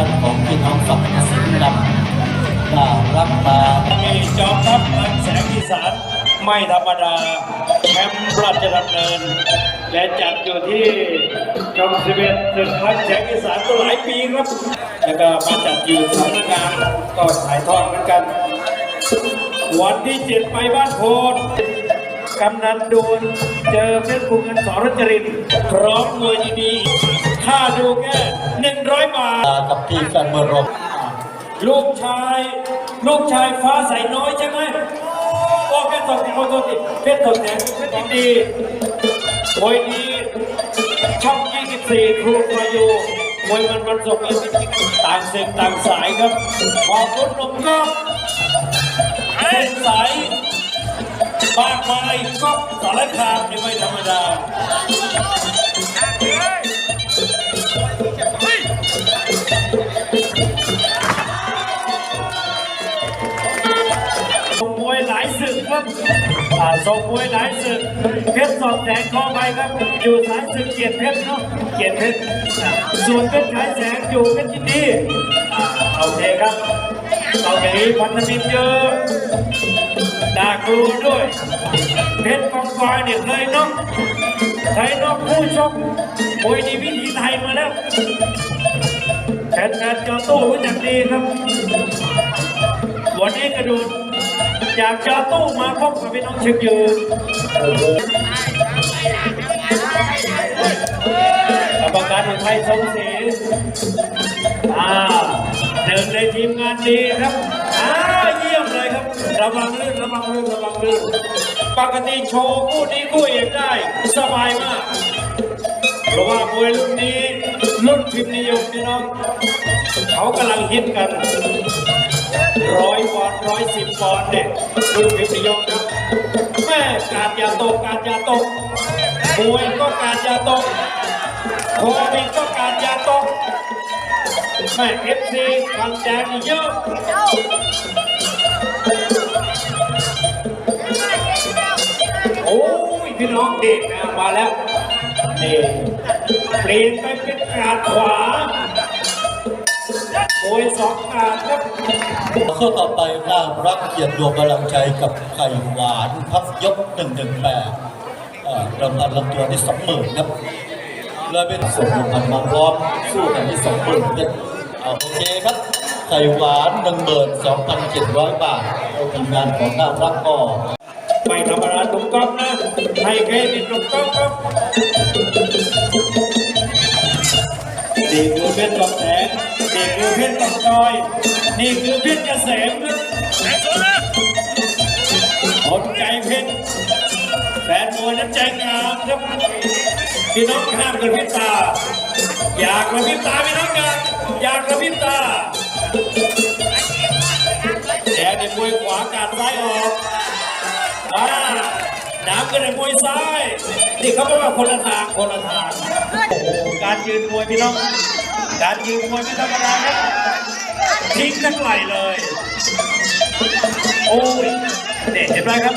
ด้านของพี่น้องฝั่งศิลป์นำน่ารักมามีจอมทัพพันแสงอีสานไม่ธรรมดาแชมป์ราชดำเนิน และจัดอยู่ที่ช่องสิบเอ็ดศึกพันแสงอีสานก็หลายปีครับ แล้วก็มาจัดอยู่สำนักงานก็ถ่ายทอดเหมือนกัน วันที่เจ็ดไปบ้านโพนกำนันดูนเจอเพชรภูเงินสรจรินทร์พร้อมมวยดีๆาทกับที่แฟนเมืองรบลูกชาย ลูกชายฟ้าใสน้อยใช่ไหมโอ้เพชรสดแดงโอ้โทษทีเพชรสดแดงเพชรดีมวยดีช่อง24ครูพายุมวยมันมันสกต่างเส้นต่างสายครับขอบคุณลมก็เส้นสายมากมายก็สารคามนี่ไม่ธรรมดา ครับอ่าส่งมวยหลายศึกเพชรสองแสงขอไปครับ อยู่สายศึกเกียรติเพชรเนาะเกียรติเพชรอ่าส่วนเพชรฉายแสงอยู่เพชรยินดีอ่าโอเคครับเอาอย่างนี้พันธมิตรเยอะน่ากลัวด้วย เพชรกองกอยเนี่ยเคยน็อกเคยน็อกผู้ชกมวยดีวิถีไทยมาแล้วแขนแขนจอตู้รู้จักดีครับ วันนี้กระโดู อยากจะตู้มาพบกับพี่น้องเชียงยืนกรรมการอุทัยทรงศรีอ่าหนึ่งในทีมงานดีครับอ่าเยี่ยมเลยครับ ระวังลื่นระวังลื่นระวังลื่นปกติโชว์คู่นี้คู่เอกได้สบายมากเพราะว่ามวยรุ่นนี้รุ่นพิมพ์นิยมพี่น้องเขากำลังฮิตกัน ร้อยปอนร้อยสิบปอนเนี่ยรุ่นพิมพ์นิยมครับแม่การยาตกการยาตกมวยก็การยาตกโควิดก็การยาตกแม่เอฟซีฟันแดงเยอะโอ้ยพี่น้องเด็กนะมาแล้วนี่เปลี่ยนไปเป็นการขวา ยสองการครับข้อต่อไปน่ารักเกียรติดวงกำลังใจกับไข่หวานพับยกหนึ่งหนึ่งแปดรางวัลลำตัวที่สองหมื่นครับเลยเป็นส่งหนึ่งพันมาพร้อมสู้กันที่สองหมื่นเป็นเอาโอเคครับไข่หวานหนึ่งหมื่นสองพันเจ็ดร้อยบาทเอาทีมงานของน่ารักก็ไม่ธรรมดาตุ้มก๊อฟนะให้เครดิตตุ้มก๊อฟครับ นี่คือเพชรกอแสงนี่คือเพชรกอจอย นี่คือเพชรเกษมครับคนใจเพชรแฟนมวยนั้นใจงามครับพี่น้องห้ามกระพริบตา อยากกระพริบตาพี่น้องกันอยากกระพริบตาแดงในมวยขวากาดซ้ายออกอ่า น้ำก็เลยมวยซ้ายนี่เขาบอกว่าคนละทางคนละทางโอ้โหการยืนมวยพี่น้อง การยืนมวยไม่ธรรมดาครับทิ้งทั้งไหลเลย โอ้ยเนี่ยเห็นไหมครับ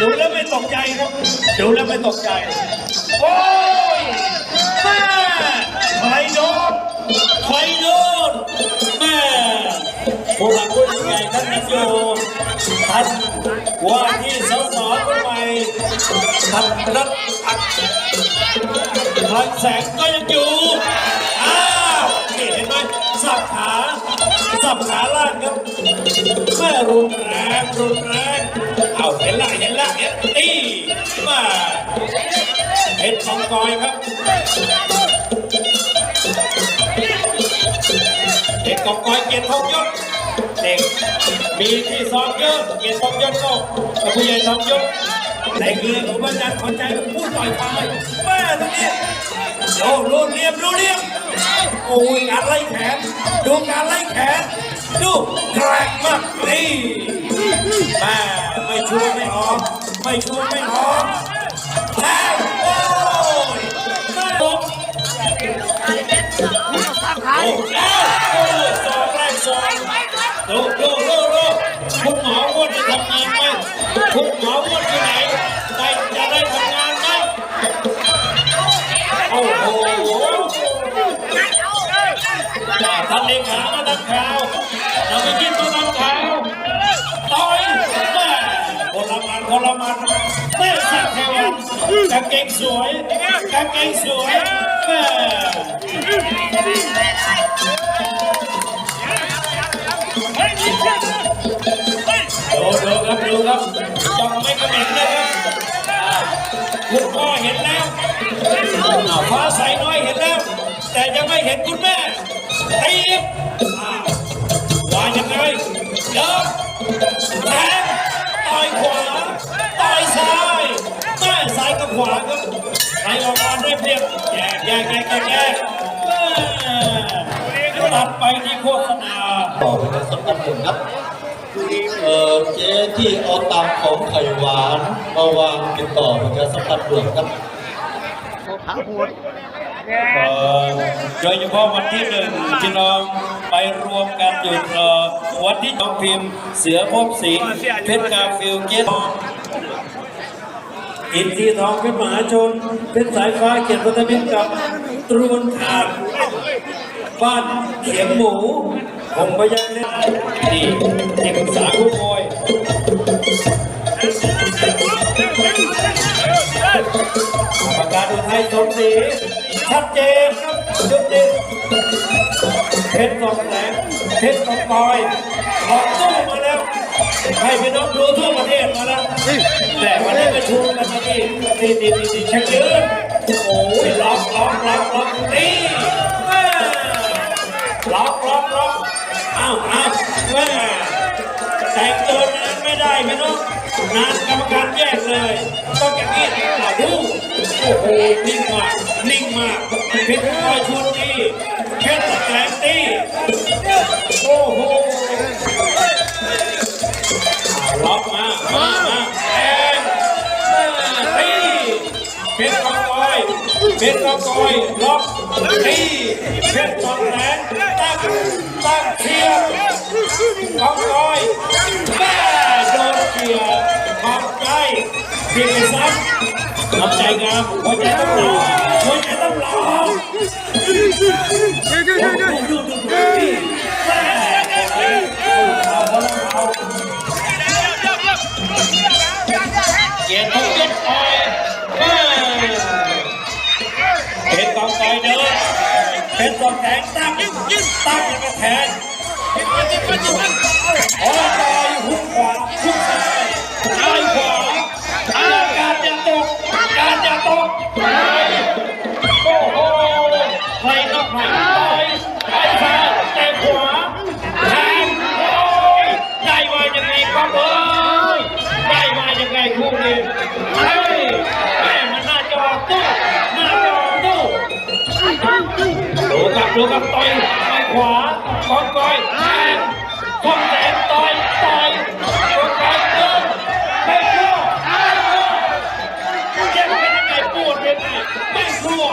ดูแล้วไม่ตกใจครับดูแล้วไม่ตกใจ โอ้ยแม่ใครโดนใครโดน ผู้หลักผู้ใหญ่ท่านนายกท่านว่าที่สสคนใหม่ท่านรัฐอัดพลังแสงก็ยังอยู่ อ้าวนี่เห็นไหมสับขาสับขาล่างครับแม่รุนแรงรุนแรงเอาเห็นละเห็นละเห็นนี่มาเห็นของกอยครับเด็กกองกอยเกียรติทองยศ เด็กมีที่ซ้อมเยอะเกียรติทองยศก็ผู้ใหญ่ทองยศในเรือของพระอาจารย์ขวัญใจของผู้ต่อยทายแม่ตรงนี้โอ้รูเรียบรูเรียบโอ้ยการไล่แขนดูการไล่แขนดูแกร่งมากนี่แม่ไม่ชัวร์ไม่ออกไม่ชัวร์ไม่ออกแท คุณหมออ้วนที่ไหนได้จะได้ทำงานไหมโอ้โห Hãy subscribe cho kênh Ghiền Mì Gõ Để không bỏ lỡ ท่านเลขามาทำข่าวเราไปกินมาทำข่าวต่อยแม่คนละมันคนละมันแม่สักแค่วันกางเกงสวยกางเกงสวยแม่ดูดูครับโดูครับ ไม่กระเด็นนะครับคุณพ่อเห็นแล้วอ่าฟ้าใสน้อยเห็นแล้ว แต่ยังไม่เห็นคุณแม่ตีบว่ายังไงเดินแทงต่อยขวาต่อยซ้ายแม่ซ้ายกับขวาครับใครออกมาได้เปรียบแยกแยกแยกแยกแยกตัดไปที่โฆษณาต่อไปสัปดาห์หนึ่งครับ เออเจ๊ที่เอาตังของไข่หวานมาวางติดต่อประชาสัมพันธ์ด่วนครับเอ่อโดยเฉพาะวันที่หนึ่งพี่น้องไปรวมกันอยู่วันที่น้องพิมพ์ เสือพบสิงเพชรกาฟิลเกตอินทีทองเพชรมหาชนเพชรสายฟ้าเกียรติพัฒมิตกับตรูนขาดบ้านเขียงหมู ผมก็ยังเล่นนี่ที่ปรึกษาคู่มวยประกาศอุทัยสมศรีชัดเจนครับจุดเด่นเพชรสองแสงเพชรสองปอยออกตู้มาแล้วให้พี่น้องดูทั่วประเทศมาแล้วแต่วันนี้ประชุมกันมาที่ที่ที่ที่เช็คยืนโอ้ยล็อกล็อกล็อกล็อกนี่ล็อกล็อก ล็อาเอาแม่แต่งตัวนานไม่ได้พี่น้องนานกรรมการแยกเลย ต้องอย่างนี้อะดูโอ้โหนิ่งมากนิ่งมากเพชรพลอยชุนดีเพชรแสงตี อยเพชรกองกอยล็อกตีเพชรสองแสนตั้งตั้งเชียร์กองกอยแม่โดนเชียร์ขอบใจเพียงไปซ้ำทำใจงามหัวใจต้องรอหัวใจต้องรอดูดูดูแม่เอาเอาเอาเกียรติทองเพชรออย เพชรกองแขงตั้งยิงยิงตั้งแล้วก็แขนโอ้ยต่อยหุ้มขวาหุกซ้ายซ้ายขวาอาการจะตกการจะตก ดูกับต่อยต่อยขวาก้อนก้อยแทงก้อนแสงต่อยต่อยก้อนก้อยเดินไม่กลัวไม่กลัวเจ็บเป็นยังไงปวดเป็นไงไม่กลัว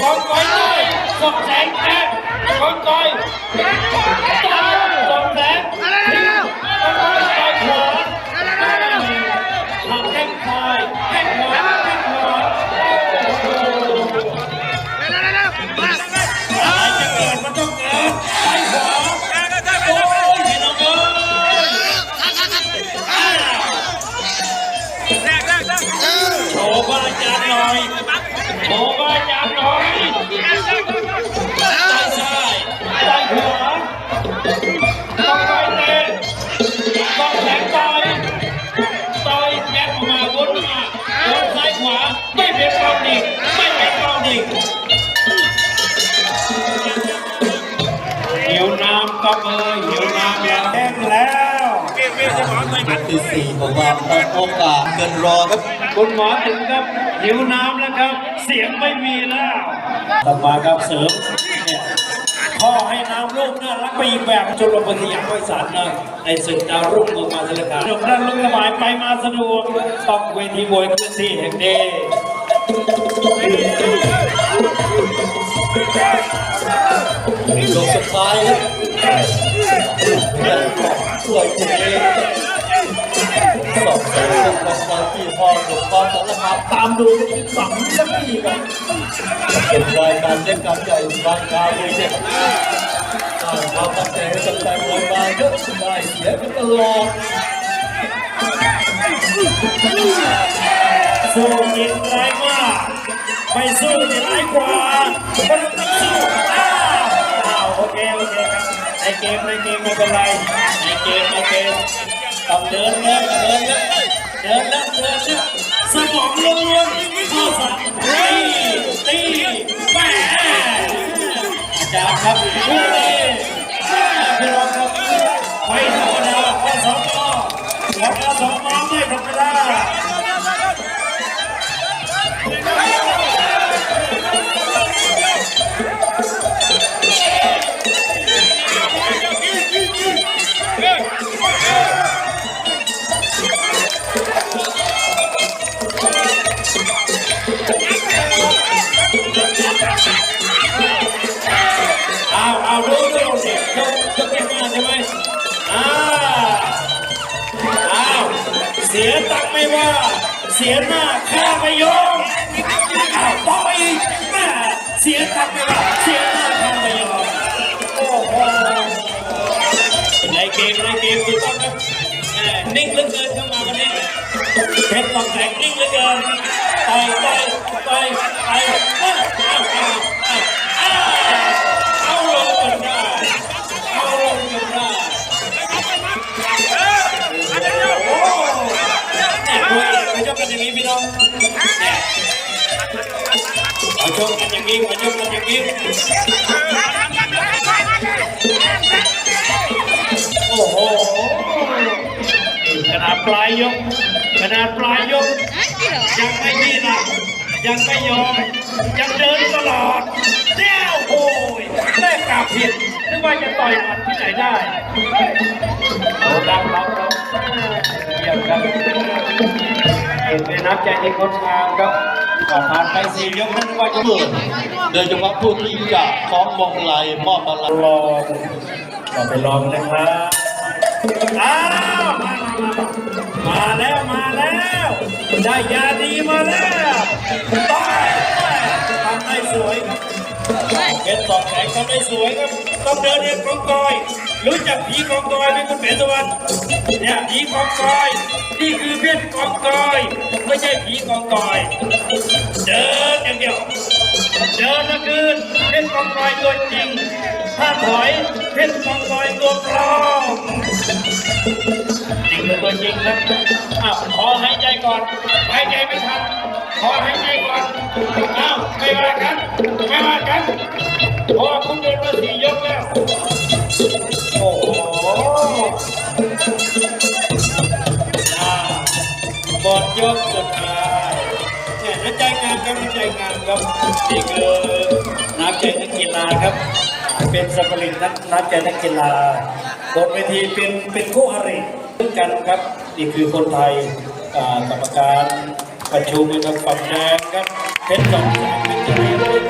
ก้อนก้อยต่อยก้อนแสงแทงก้อนก้อย สี่บอกว่าโอกาสเกินรอครับคุณหมอถึงครับหิวน้ำแล้วครับ เสียงไม่มีแล้วต่อมาครับเสริมเนี่ยพ่อให้น้ำลูกน่ารักไปอีกแบบจนลงปฏิญาณบริษัทนะในศึกดาวรุ่งเมืองมาสารคามหนุ่มด้านลุกระบายไปมาสะดวกต้องเวทีมวยขึ้นที่แห่งนี้ยกสุดท้ายครับยังสวยจริง สองสนกับความที่พ่อหลวงพ่อสารคามตามดูที่ฝังสักทีครับเป็นรายการเล่นการใหญ่บางคราวเลยเนี่ยสร้างความตั้งใจให้กับแฟนมวยมาเยอะได้เสียกันตลอดสู้จิตร้ายมากไม่สู้จิตร้ายกว่ามันต้องสู้อ้าวโอเคโอเคครับในเกมในเกมไม่เป็นไรในเกมในเกมต้องเดินเดินเดิน เดินแล้วเดินแล้วสมองล้วนๆข้อสั่งตีตีแม่อาจารย์ครับ ไม่ว่า เสียหน้าข้าไม่ยอมอ้าวต่ออีกแม่เสียตังค์ไม่ว่าเสียหน้าข้าไม่ยอมโอ้โหในเกมในเกมถูกต้องนะนิ่งเหลือเกินเข้ามาวันนี้เพชรต้องแข็งนิ่งเหลือเกินไปไปไปไป อย่างนี้พี่น้องเนี่ยเขาชกกันอย่างนี้เขาชกกันอย่างนี้โอ้โหขนาดปลายยกขนาดปลายยกยังไม่มีหลักยังไม่ยอมยังเดินตลอดเดี่ยวโอ้ยแม่กลับผิดนึกว่าจะต่อยหมัดที่ไหนได้โอ้ดังเราเราเยี่ยมครับ เห็นในน้ำใจที่งดงามครับต่อผ่านไปสี่ยกนั้นว่าจะเกิดโดยเฉพาะผู้ที่จะคล้องวงไหลมอบมาลัยลองก็ไปลองนะครับอ้าวมาแล้วมาแล้ว ได้ยาดีมาแล้วต้องทำได้สวยครับเพชรสองแสงทำได้สวยครับ ต้องเดินเรียนกองกอย รู้จักผีกองกอยไหมคุณเบสวรรค์เนี่ยผีกองกอย นี่คือเพชรกองกอย ไม่ใช่ผีกองกอย เดินอย่างเดียว เดินก็คือเพชรกองกอยตัวจริง ถ้าถอยเพชรกองกอยตัวปลอมจริงหรือตัวจริงครับอ้าวขอหายใจก่อนหายใจไม่ทันขอหายใจก่อนอ้าวไม่ว่ากันไม่ว่ากันเพราะว่าคุณเดินมาสี่ยก งานครับนี่คือน้ำใจนักกีฬาครับ เป็นสปริตนักน้ำใจนักกีฬาบนเวทีเป็นเป็นคู่อริด้วยกันครับนี่คือคนไทยกรรมการประชุมกับฝั่งแดงครับเป็นสองสามเป็นฝั่งกรรมการ